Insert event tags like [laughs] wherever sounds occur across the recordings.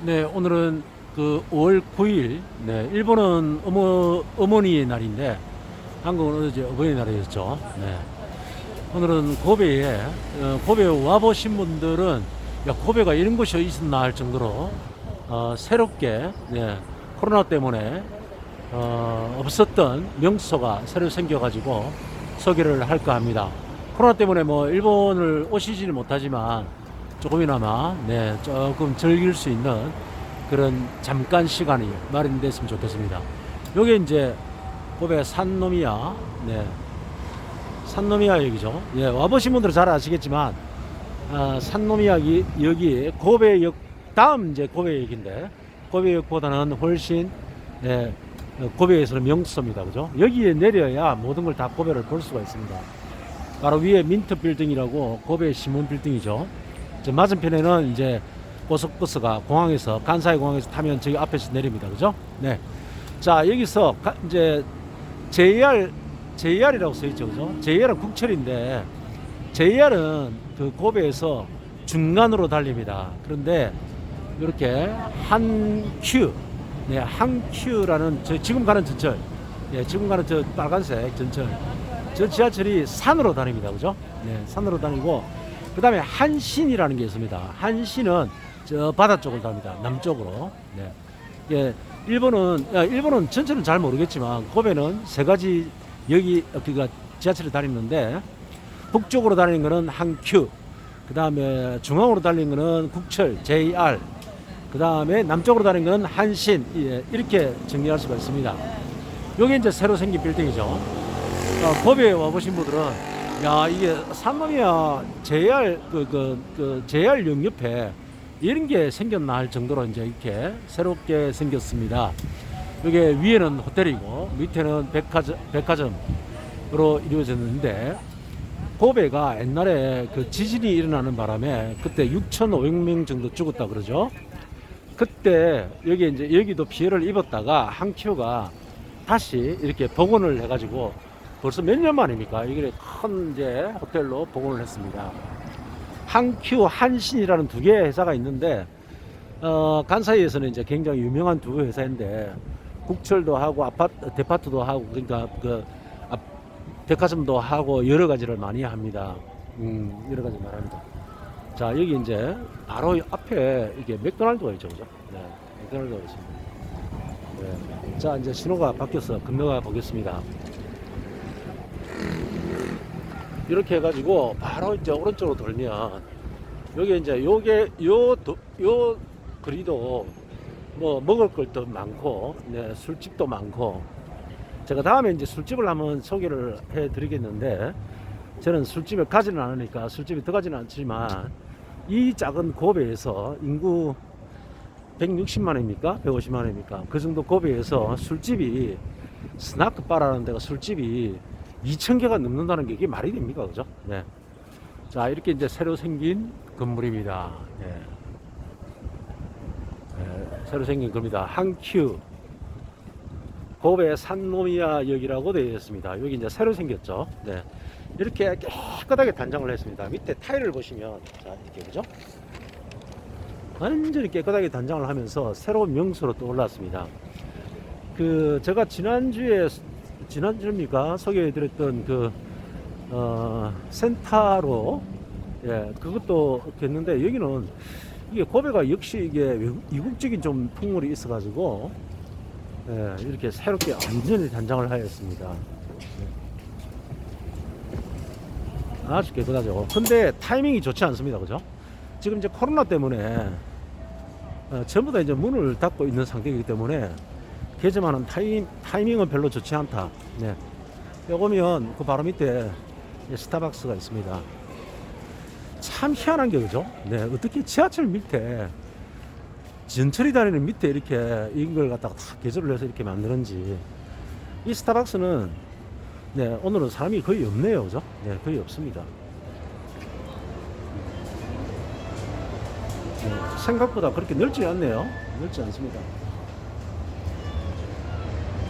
네, 오늘은 그 5월 9일, 네, 일본은 어머, 어머니의 날인데, 한국은 어제 어버이 날이었죠. 네. 오늘은 고베에, 어, 고베에 와보신 분들은, 야, 고베가 이런 곳이 있었나 할 정도로, 어, 새롭게, 네, 코로나 때문에, 어, 없었던 명소가 새로 생겨가지고 소개를 할까 합니다. 코로나 때문에 뭐 일본을 오시지는 못하지만 조금이나마 네 조금 즐길 수 있는 그런 잠깐 시간이 마련됐으면 좋겠습니다. 요게 이제 고베 산노미야 네 산노미야 역이죠. 예 와보신 분들은 잘 아시겠지만 아, 산노미야 기- 역이 고베역 다음 이제 고베역인데 고베역보다는 훨씬 예, 어, 고베에서는 명소입니다. 그죠? 여기에 내려야 모든 걸 다 고베를 볼 수가 있습니다. 바로 위에 민트 빌딩이라고 고베 신문 빌딩이죠. 저 맞은편에는 이제 고속버스가 공항에서 간사이 공항에서 타면 저기 앞에서 내립니다. 그죠? 네. 자, 여기서 가- 이제 JR JR이라고 써 있죠. 그죠? JR은 국철인데 JR은 그 고베에서 중간으로 달립니다. 그런데 이렇게 한큐 네, 한큐라는 저 지금 가는 전철 예, 지금 가는 저 빨간색 전철 저 지하철이 산으로 다닙니다. 그죠? 네, 산으로 다니고 그 다음에 한신이라는 게 있습니다. 한신은 저 바다 쪽을 다닙니다. 남쪽으로. 네. 예, 일본은 야, 일본은 전체는 잘 모르겠지만 고베는 세 가지 여기 그가 지하철이 다니는데 북쪽으로 다니는 거는 한큐, 그 다음에 중앙으로 달리는 거는 국철 JR, 그 다음에 남쪽으로 다니는 거는 한신 예, 이렇게 정리할 수가 있습니다. 여기 이제 새로 생긴 빌딩이죠. 어, 고베에 와보신 분들은 야 이게 산놈이야 JR 그, 그, 그 JR 역 옆에 이런 게 생겼나 할 정도로 이제 이렇게 새롭게 생겼습니다. 이게 위에는 호텔이고 밑에는 백화점, 백화점으로 이루어졌는데 고베가 옛날에 그 지진이 일어나는 바람에 그때 6,500명 정도 죽었다 그러죠. 그때 여기 이제 여기도 피해를 입었다가 한 큐가 다시 이렇게 복원을 해가지고 벌써 몇 년 만입니까? 이게 큰 이제 호텔로 복원을 했습니다. 한큐, 한신이라는 두 개의 회사가 있는데 어, 간사이에서는 이제 굉장히 유명한 두 회사인데 국철도 하고 아파트, 데파트도 하고 그러니까 그 아, 백화점도 하고 여러 가지를 많이 합니다. 음, 여러 가지 말합니다. 자 여기 이제 바로 앞에 이게 맥도날드가 있죠, 그죠? 네, 맥도날드가 있습니다. 네. 자 이제 신호가 바뀌어서 건너가 보겠습니다. 이렇게 해가지고 바로 이제 오른쪽으로 돌면 여기 이제 요게 요, 도, 요 거리도 뭐 먹을 것도 많고 네, 술집도 많고 제가 다음에 이제 술집을 한번 소개를 해 드리겠는데 저는 술집을 가지는 않으니까 술집이 들어가지는 않지만 이 작은 고베에서 인구 160만입니까? 150만입니까? 그 정도 고베에서 술집이 스나크 바라는 데가 술집이 2,000개가 넘는다는 게 이게 말이 됩니까? 그죠? 네. 자, 이렇게 이제 새로 생긴 건물입니다. 네. 네, 새로 생긴 겁니다. 한큐. 고베 산노미야 역이라고 되어 있습니다. 여기 이제 새로 생겼죠. 네. 이렇게 깨끗하게 단장을 했습니다. 밑에 타일을 보시면, 자, 이렇게 그죠? 완전히 깨끗하게 단장을 하면서 새로운 명소로 또 올랐습니다. 그, 제가 지난주에 지난주입니까 소개해드렸던 그 어, 센타로 예 그것도 했는데 여기는 이게 고베가 역시 이게 이국적인 좀 풍물이 있어가지고 예, 이렇게 새롭게 완전히 단장을 하였습니다. 예. 아주 깨끗하죠. 근데 타이밍이 좋지 않습니다, 그죠? 지금 이제 코로나 때문에 어, 전부 다 이제 문을 닫고 있는 상태이기 때문에 개점하는 타임, 타이밍은 별로 좋지 않다. 네. 오면 그 바로 밑에 이 스타벅스가 있습니다. 참 희한한 게 그죠? 네. 어떻게 지하철 밑에 전철이 다니는 밑에 이렇게 이걸 갖다가 다 개조를 해서 이렇게 만드는지 이 스타벅스는 네, 오늘은 사람이 거의 없네요. 그죠? 네, 거의 없습니다. 네, 생각보다 그렇게 넓지 않네요. 넓지 않습니다.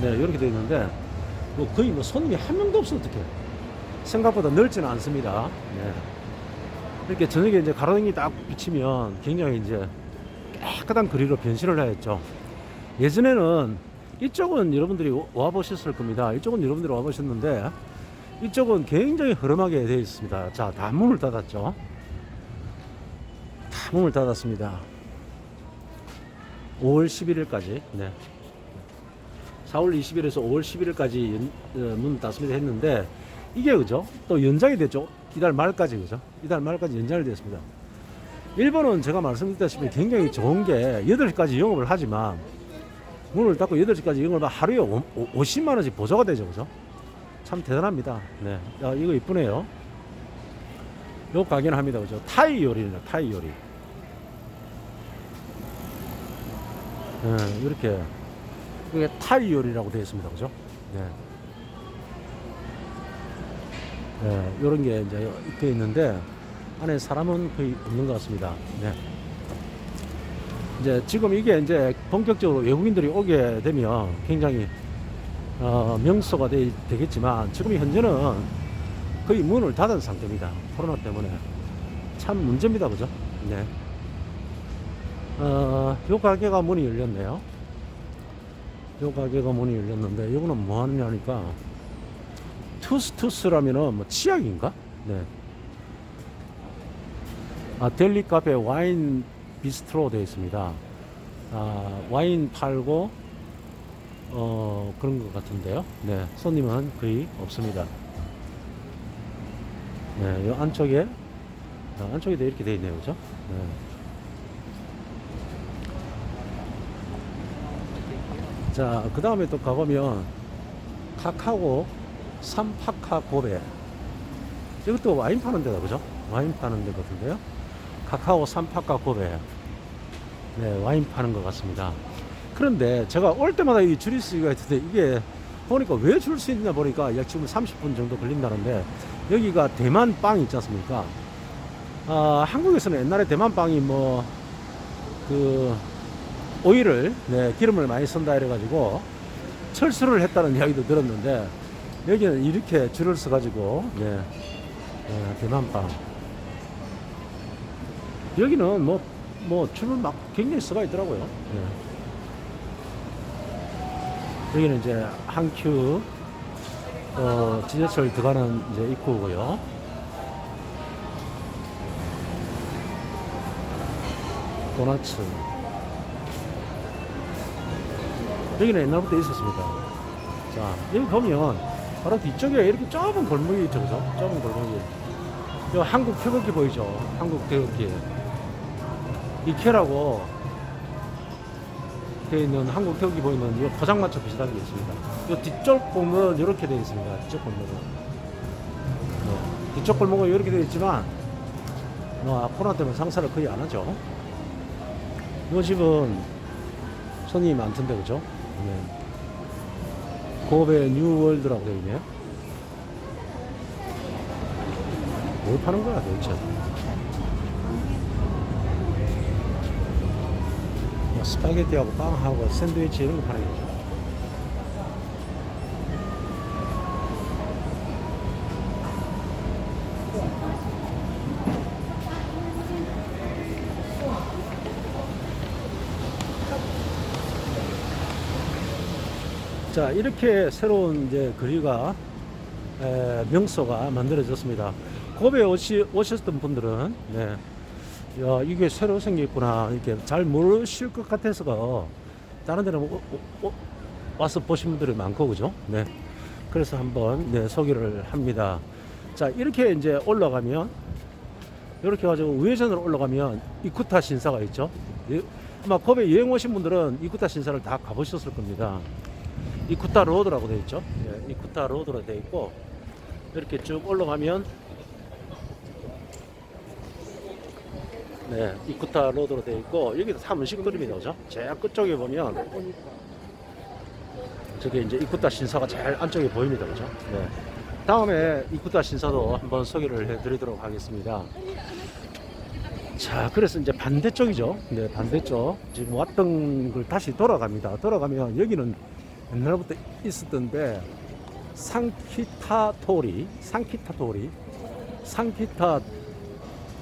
네, 이렇게 되어 있는데, 뭐 거의 뭐 손님이 한 명도 없어, 어떻게. 생각보다 넓지는 않습니다. 네. 이렇게 저녁에 이제 가로등이 딱 비치면 굉장히 이제 깨끗한 거리로 변신을 하였죠. 예전에는 이쪽은 여러분들이 와 보셨을 겁니다. 이쪽은 여러분들이 와 보셨는데 이쪽은 굉장히 흐름하게 되어 있습니다. 자, 다 문을 닫았죠. 다 문을 닫았습니다. 5월 11일까지. 네. 4월 20일에서 5월 11일까지 연, 어, 문 닫습니다 했는데 이게 그죠? 또 연장이 됐죠. 이달 말까지 그죠? 이달 말까지 연장이 됐습니다. 일본은 제가 말씀드렸다시피 굉장히 좋은 게 8시까지 영업을 하지만 문을 닫고 8시까지 영업을 하루에 50만 원씩 보조가 되죠. 그죠? 참 대단합니다. 네. 야, 이거 이쁘네요. 요 가게는 합니다. 그죠? 타이 요리입니다. 타이 요리. 네, 이렇게 이게 타이 요리라고 되어 있습니다. 그죠? 네. 네, 이런 게 이제 되어 있는데 안에 사람은 거의 없는 것 같습니다. 네. 이제 지금 이게 이제 본격적으로 외국인들이 오게 되면 굉장히 어, 명소가 되, 되겠지만 지금 현재는 거의 문을 닫은 상태입니다. 코로나 때문에 참 문제입니다, 그죠? 네. 어, 요 가게가 문이 열렸네요. 요 가게가 문이 열렸는데 요거는 뭐 하느냐 하니까 투스투스라면은 뭐 치약인가? 네. 아, 델리 카페 와인 비스트로 되어 있습니다. 아, 와인 팔고 어, 그런 것 같은데요. 네. 손님은 거의 없습니다. 네, 요 안쪽에 아, 안쪽에도 이렇게 되어 있네요. 그죠? 네. 자, 그 다음에 또 가보면 카카오 삼파카 고베. 이것도 와인 파는 데다 그죠? 와인 파는 데 같은데요? 카카오 삼파카 고베. 네 와인 파는 것 같습니다. 그런데 제가 올 때마다 이 줄이 쓰기가 있는데 이게 보니까 왜 줄 수 있나 보니까 약 지금 30분 정도 걸린다는데 여기가 대만 빵 있지 않습니까? 아, 한국에서는 옛날에 대만 빵이 뭐 그 오일을 네, 기름을 많이 쓴다 이래가지고 철수를 했다는 [laughs] 이야기도 들었는데 여기는 이렇게 줄을 써가지고 네, 네, 대만빵. 여기는 뭐, 뭐 줄을 막 굉장히 써가 있더라고요. 네. 여기는 이제 한큐 어, 지하철 들어가는 이제 입구고요. 도나츠 여기는 옛날부터 있었습니다. 자 여기 보면 바로 뒤쪽에 이렇게 좁은 골목이 있죠 그죠? 좁은 골목이. 여 한국 태극기 보이죠? 한국 태극기. 이케라고 되어 있는 한국 태극기 보이는 이 포장마차 비슷한 게 있습니다. 이 뒤쪽 보면 이렇게 되어 있습니다. 뒤쪽 골목은. 네. 뒤쪽 골목은 이렇게 되어 있지만 뭐 코로나 때문에 상사를 거의 안 하죠. 이 집은 손님이 많던데 그죠 네. 고베 뉴월드라고 되어 있네요. 뭘 파는 거야 도대체? 뭐 스파게티하고 빵하고 샌드위치 이런 거 파는 거죠. 자 이렇게 새로운 이제 거리가 에, 명소가 만들어졌습니다. 고베 오시, 오셨던 분들은 네, 야 이게 새로 생겼구나 이렇게 잘 모르실 것 같아서 다른 데는 오, 오, 오, 와서 보신 분들이 많고 그죠? 네. 그래서 한번 네, 소개를 합니다. 자 이렇게 이제 올라가면 이렇게 가지고 우회전으로 올라가면 이쿠타 신사가 있죠. 예, 아마 고베 여행 오신 분들은 이쿠타 신사를 다 가보셨을 겁니다. 이쿠타 로드라고 되어 있죠. 예, 이쿠타 로드로 되어 있고 이렇게 쭉 올라가면 네, 이쿠타 로드로 되어 있고 여기도 사문식들입니다, 그죠? 제 끝쪽에 보면 저게 이제 이쿠타 신사가 제일 안쪽에 보입니다, 그죠? 네. 다음에 이쿠타 신사도 한번 소개를 해드리도록 하겠습니다. 자, 그래서 이제 반대쪽이죠. 네, 반대쪽. 지금 왔던 걸 다시 돌아갑니다. 돌아가면 여기는 옛날부터 있었던데 상키타토리, 상키타토리, 상키타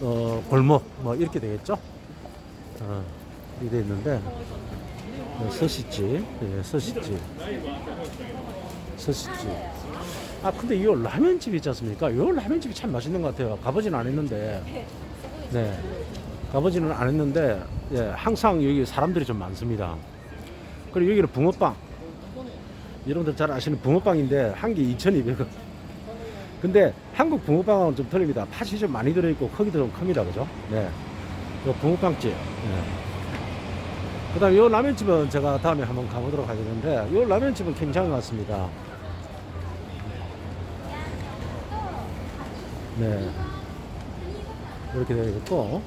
어, 골목 뭐 이렇게 되겠죠. 어, 되어 있는데 네, 서시지, 예, 서시지, 서시지. 아 근데 이 라면집 있지 않습니까? 이 라면집이 참 맛있는 것 같아요. 가보지는 않았는데, 네, 가보지는 않았는데, 예, 항상 여기 사람들이 좀 많습니다. 그리고 여기는 붕어빵. 여러분들 잘 아시는 붕어빵인데 한 개 2,200원. 근데 한국 붕어빵은 좀 틀립니다. 팥이 좀 많이 들어있고 크기도 좀 큽니다. 그죠? 네. 요 붕어빵집. 네. 그 다음에 요 라면집은 제가 다음에 한번 가보도록 하겠는데, 요 라면집은 굉장히 많습니다. 네. 이렇게 되어 있고,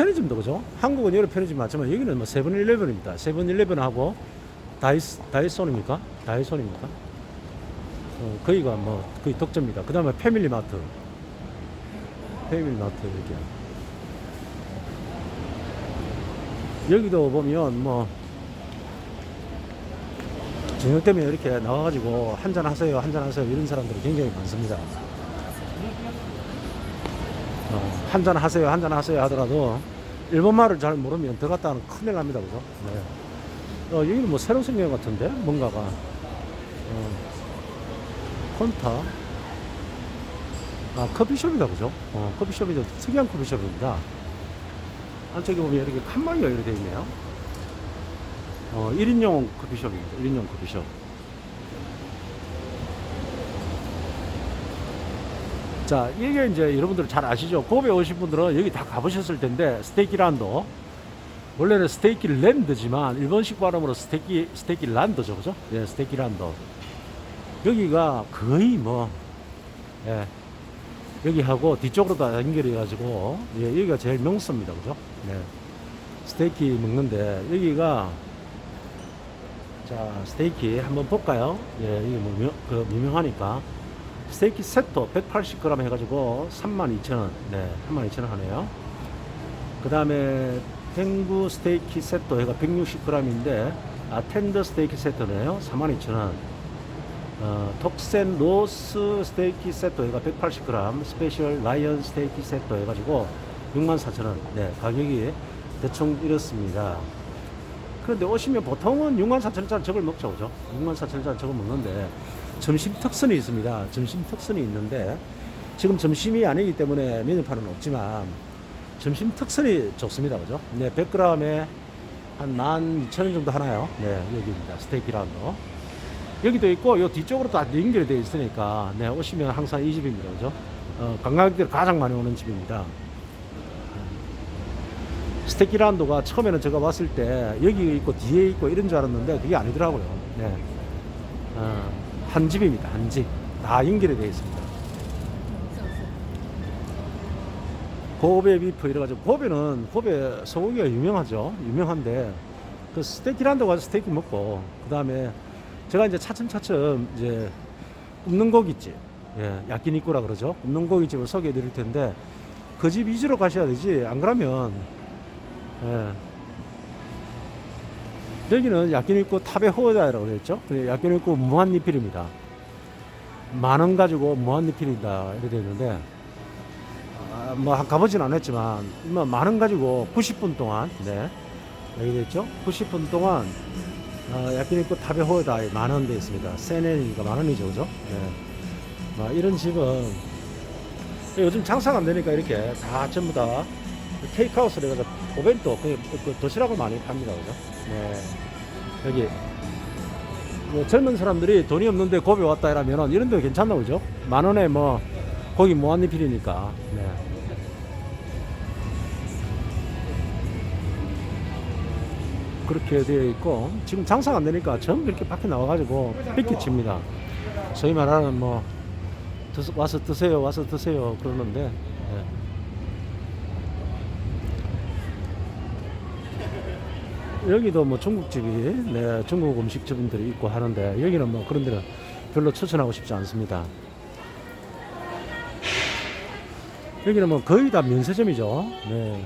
편의점도 그죠? 한국은 여러 편의점 많지만 여기는 뭐 세븐일레븐입니다. 세븐일레븐하고 다이스, 다이소입니까? 다이소입니까? 어, 거기가 뭐 거의 독점입니다. 그 다음에 패밀리마트. 패밀리마트 이렇게. 여기도 보면 뭐 저녁 때문에 이렇게 나와가지고 한잔 하세요, 한잔 하세요 이런 사람들이 굉장히 많습니다. 어, 한잔 하세요, 한잔 하세요 하더라도 일본말을 잘 모르면 들어갔다는 큰일 납니다, 그죠? 네. 어, 여기는 뭐 새로 생긴 것 같은데 뭔가가 어, 콘타 아 커피숍이다 그죠? 어, 커피숍이죠 특이한 커피숍입니다. 안쪽에 보면 이렇게 칸막이가 이렇게 되어 있네요. 어, 1인용 커피숍입니다. 1인용 커피숍. 자, 이게 이제 여러분들 잘 아시죠? 고베 오신 분들은 여기 다 가보셨을 텐데, 스테이키 란도. 원래는 스테이키 랜드지만, 일본식 발음으로 스테이키, 스테이키 란드죠. 그죠? 예, 스테이키 란드. 여기가 거의 뭐, 예, 여기하고 뒤쪽으로 다 연결해가지고, 예, 여기가 제일 명소입니다. 그죠? 네. 스테이키 먹는데, 여기가, 자, 스테이키 한번 볼까요? 예, 이게 뭐, 명, 그, 유명하니까. 스테이키 세트 180g 해가지고 32,000원. 네, 32,000원 하네요. 그 다음에 탱구 스테이키 세트 해가 160g인데, 아, 텐더 스테이키 세트네요. 42,000원. 어, 톡센 로스 스테이키 세트 해가 180g, 스페셜 라이언 스테이키 세트 해가지고 64,000원. 네, 가격이 대충 이렇습니다. 그런데 오시면 보통은 64,000원짜리 저걸 먹죠, 그죠? 64,000원짜리 저걸 먹는데, 점심 특선이 있습니다. 점심 특선이 있는데, 지금 점심이 아니기 때문에 메뉴판은 없지만, 점심 특선이 좋습니다, 그죠? 네, 100g에 한 12,000원 정도 하나요? 네, 여기입니다. 스테이키라운드. 여기도 있고, 요 뒤쪽으로 다 연결되어 있으니까, 네, 오시면 항상 이 집입니다, 그죠? 어, 관광객들이 가장 많이 오는 집입니다. 스테키란도가 처음에는 제가 왔을 때 여기 있고 뒤에 있고 이런 줄 알았는데 그게 아니더라고요. 네. 어, 한 집입니다. 한 집. 다 연결이 되어 있습니다. 고베 비프 이래가지고 고베는 고베 소고기가 유명하죠. 유명한데 그 스테이키란도 가서 스테이크 먹고 그 다음에 제가 이제 차츰차츰 이제 굽는 고깃집, 예, 야끼니꾸라 그러죠. 굽는 고깃집을 소개해 드릴 텐데 그 집 위주로 가셔야 되지. 안 그러면 예. 여기는 야끼니쿠 타베 호다라고 그랬죠. 근데 야끼니쿠 무한 리필입니다. 만 원 가지고 무한 리필이다 이렇게 되는데 아, 뭐 가보진 않았지만 뭐만원 가지고 90분 동안 네 여기 됐죠. 90분 동안 어, 야끼니쿠 타베 호다 만원 돼 있습니다. 세네니까 만 원이죠, 그죠? 네. 뭐 이런 집은 요즘 장사가 안 되니까 이렇게 다 전부 다 테이크아웃을 해가지고 오벤토 그, 그 도시락을 많이 팝니다 그죠 네 여기 뭐 젊은 사람들이 돈이 없는데 고비 왔다 이러면은 이런 데 괜찮나 보죠? 만 원에 뭐 고기 무한리필이니까. 네. 그렇게 되어 있고 지금 장사가 안 되니까 전부 이렇게 밖에 나와가지고 삐끼칩니다. 소위 말하는 뭐 드- 와서 드세요 와서 드세요 그러는데 네. 여기도 뭐 중국집이 네, 중국 음식점들이 있고 하는데 여기는 뭐 그런 데는 별로 추천하고 싶지 않습니다. 여기는 뭐 거의 다 면세점이죠. 네.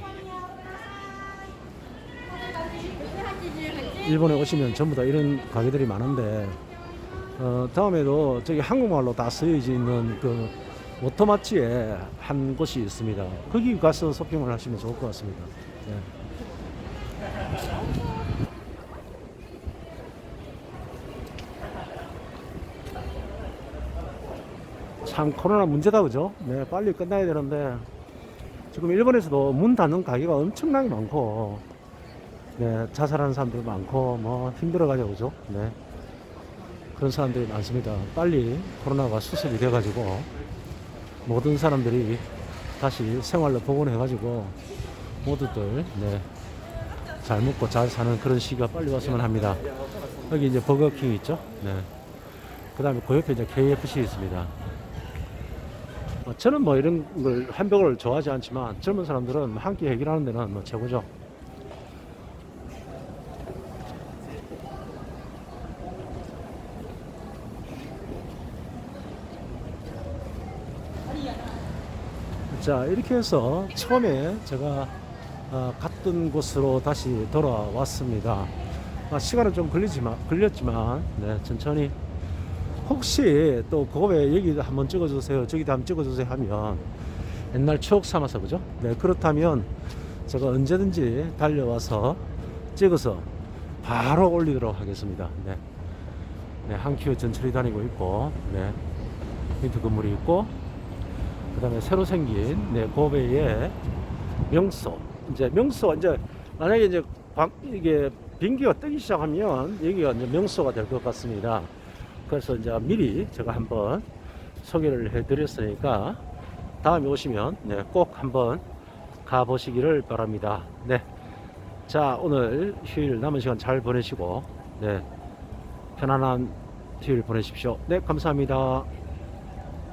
일본에 오시면 전부 다 이런 가게들이 많은데 어, 다음에도 저기 한국말로 다 쓰여져 있는 그 오토마치에 한 곳이 있습니다. 거기 가서 쇼핑을 하시면 좋을 것 같습니다. 네. 참 코로나 문제다 그죠? 네, 빨리 끝나야 되는데 지금 일본에서도 문 닫는 가게가 엄청나게 많고 네, 자살하는 사람들 많고 뭐 힘들어가지고 그죠? 네. 그런 사람들이 많습니다. 빨리 코로나가 수습이 돼가지고 모든 사람들이 다시 생활로 복원해가지고 모두들 네, 잘 먹고 잘 사는 그런 시기가 빨리 왔으면 합니다. 여기 이제 버거킹 있죠? 네. 그 다음에 그 옆에 이제 KFC 있습니다. 어, 저는 뭐 이런 걸 hamburger를 좋아하지 않지만 젊은 사람들은 한 끼 해결하는 데는 뭐 최고죠. 자 이렇게 해서 처음에 제가 어, 갔던 곳으로 다시 돌아왔습니다. 아, 시간은 좀 걸리지만 걸렸지만 네, 천천히 혹시 또 그거에 여기도 한번 찍어주세요 저기도 한번 찍어주세요 하면 옛날 추억 삼아서 그죠? 네 그렇다면 제가 언제든지 달려와서 찍어서 바로 올리도록 하겠습니다. 네, 네 한큐 전철이 다니고 있고 네 밑에 건물이 있고 그 다음에 새로 생긴 네, 고베의 명소. 이제 명소, 이제 만약에 이제 광, 이게 비행기가 뜨기 시작하면 여기가 이제 명소가 될 것 같습니다. 그래서 이제 미리 제가 한번 소개를 해 드렸으니까 다음에 오시면 네, 꼭 한번 가보시기를 바랍니다. 네. 자, 오늘 휴일 남은 시간 잘 보내시고, 네. 편안한 휴일 보내십시오. 네, 감사합니다.